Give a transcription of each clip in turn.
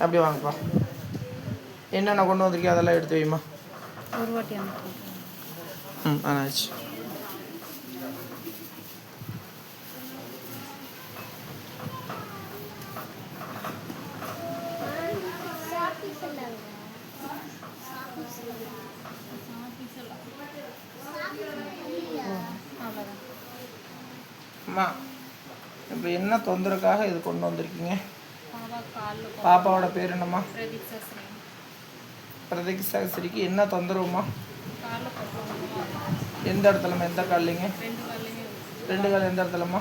அப்படியே வாங்கப்பா. என்னென்ன கொண்டு வந்திருக்கீங்க அதெல்லாம் எடுத்து வைமா ஒரு வாட்டி ம் ஆனாச்சு. அவ்வளோதான் அம்மா இப்போ என்ன தொந்தரவுக்காக இது கொண்டு வந்திருக்கீங்க? பாப்பாவோட பேர் என்னம்மா? பிரதீக் சாஸ்திரி. பிரதீக் சாஸ்திரிக்கு என்ன தொந்தரவுமா எந்த இடத்துலம்மா எந்த கால்லைங்க? ரெண்டு கால் எந்த இடத்துலம்மா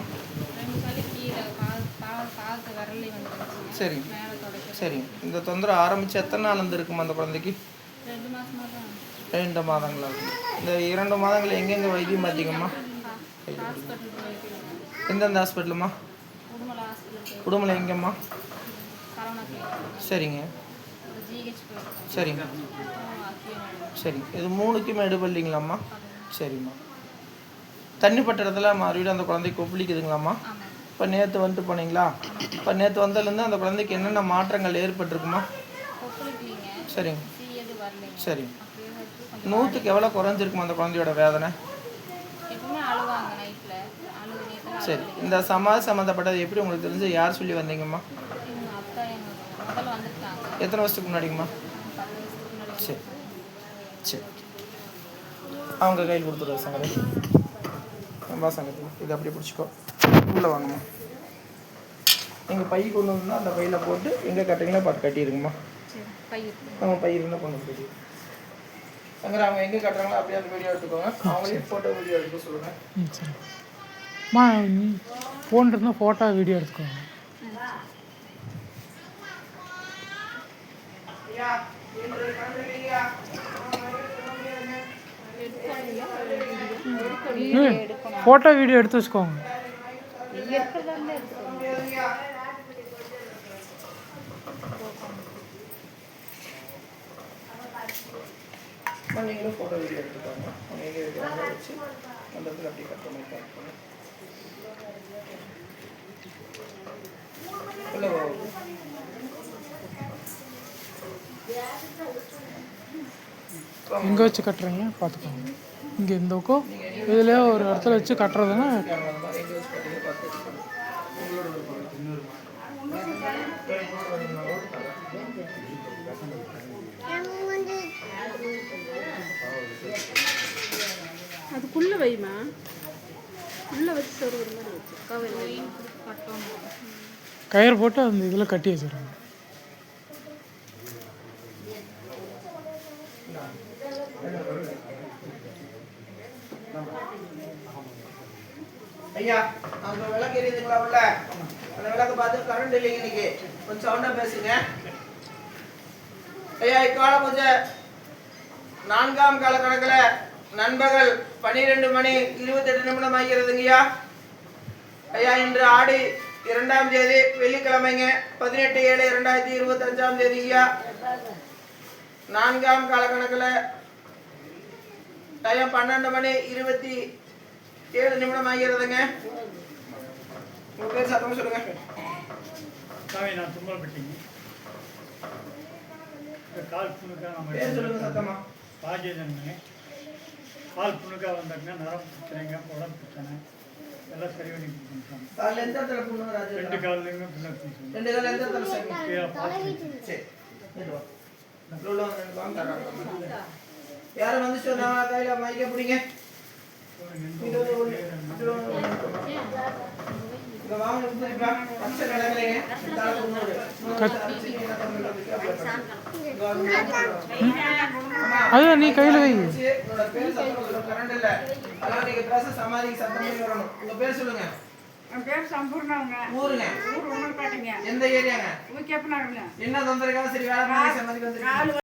ரெண்டு காலு கீழே கால் கால் காலத்து விரலையும் வந்துருச்சு. சரி. மேலே தொடக்க சரி. இந்த தொந்தரவு ஆரம்பித்து எத்தனை நாள் இருந்திருக்குமா அந்த குழந்தைக்கு? ரெண்டு மாதங்களா? இந்த இரண்டு மாதங்கள் எங்கெங்கே வைத்தியம் பார்த்தீங்கம்மா எந்தெந்த ஹாஸ்பிட்டலுமா குடும்பம் எங்கேம்மா? சரிங்க. சரிங்க. சரி இது மூணுக்குமே எடுபடலிங்களாம்மா சரிம்மா. தண்ணிப்பட்ட இடத்துல மறுபடியும் அந்த குழந்தைக்கு கொப்பளிக்குதுங்களாம்மா? ஆமாம் இப்போ நேற்று வந்துட்டு போனீங்களா? இப்போ நேற்று வந்ததுலேருந்து அந்த குழந்தைக்கு என்னென்ன மாற்றங்கள் ஏற்பட்டிருக்குமா? சரிங்க. சீ எது வரலைங்க. சரிங்க அப்படியே வச்சு கொஞ்சம் நூற்றுக்கு எவ்வளோ குறைஞ்சிருக்குமா அந்த குழந்தையோட வேதனை? சரி இந்த சமாதி சம்மந்தப்பட்டது எப்படி உங்களுக்கு தெரிஞ்சு? யார் சொல்லி வந்தீங்கம்மா எங்கள் அக்கா எங்க முதல்ல வந்திருக்காங்க எத்தனை வருஷத்துக்கு முன்னாடிங்கம்மா? சரி சரி. அவங்க கையில் கொடுத்துருவா சங்கரே வா சங்கதி இதை அப்படியே பிடிச்சிக்கோ. உள்ளே வாங்கம்மா. எங்கள் பை கொண்டு வந்தால் அந்த பையில் போட்டு எங்கே கட்டுறீங்களோ பார்த்து கட்டிடுங்கம்மா. அவங்க பை இருந்தால் கொண்டு வந்து சங்கர் அவங்க எங்கே கட்டுறாங்களோ அப்படியே அந்த வீடியோ எடுத்துக்கோங்க. அவங்களே ஃபோட்டோ வீடியோ எடுக்க சொல்லுங்கள் ம் சரி. அம்மா ஃபோன் இருந்தால் ஃபோட்டோ வீடியோ எடுத்துக்கோங்க ஐயா இன்று கண்டுபிடியா ஃபோட்டோ வீடியோ எடுத்து வச்சுக்கோங்க அம்மா, நீங்களும் ஃபோட்டோ வீடியோ எடுத்துக்கோங்க. அவங்க எங்கே வைக்கிறாங்களோ வச்சு அந்த இடத்துல அப்படியே கட்டுற மாதிரி பார்க்கணும் இல்லை எங்கே வச்சு கட்டுறீங்க? பார்த்துக்கோங்க. இங்கே இந்த பக்கம். இதில் ஒரு இடத்துல வச்சு கட்டுறதுன்னா. அதுக்குள்ளே வைமா. உள்ளே வச்சு சொருகிற மாதிரி வச்சு. கயிறு போட்டு அந்த இதில் கட்டி வச்சிடுறாங்க ஐயா அங்க விளக்கு எரியுதுங்களா உள்ள? அந்த விளக்கு பார்த்து கரண்ட் இல்லைங்க இன்னைக்கு. கொஞ்சம் சவுண்டா பேசுங்க. ஐயா இக்கால பூஜை நான்காம் கால கணக்கில் நண்பகல் பன்னிரெண்டு மணி இருபத்தெட்டு நிமிடம் ஆகிறதுங்கய்யா ஐயா. இன்று ஆடி இரண்டாம் தேதி வெள்ளிக்கிழமைங்க பதினெட்டு ஏழு இரண்டாயிரத்தி இருபத்தஞ்சாம் ஐயா. நான்காம் கால டைம் பன்னெண்டு மணி இருபத்தி ஏழு நிமிடம் ஆகிறதுங்க. உங்க பேர் சத்தமா சொல்லுங்க. சாமி நான் தும்மல்பட்டிங்க இந்த கால் புண்ணுக்காக நம்ம சொல்லுங்க சத்தமா. ராஜேந்திரனுங்க கால் புண்ணுக்காக வந்தாங்கன்னா நரம் பிரச்சனைங்க உடம்பு பிரச்சனை. எல்லாம் சரி பண்ணி கொடுத்துருக்காங்க காலைல எந்த இடத்துல புண்ணு ரெண்டு ராஜு கால்லையுமே பின்னாடி ரெண்டு கால எந்த இடத்துல சரி. சரி இங்க வா. உள்ள வாங்க, ரெண்டு. யாரும் வந்து சொன்னாங்க கையில மைக்க பிடிங்க. அது நீ கையில் வை. கரண்ட் இல்ல. நீங்க பேச சமாதிக்கு சத்தமே வரணும். உங்க பேர் சொல்லுங்க. என் பேர் சம்பூர்ணவங்க ஊருங்க. ஊர் உணர்பேட்டைங்க எந்த ஏரியாங்க? என்ன தொந்தரவுக்காக சரி வேலை நாலு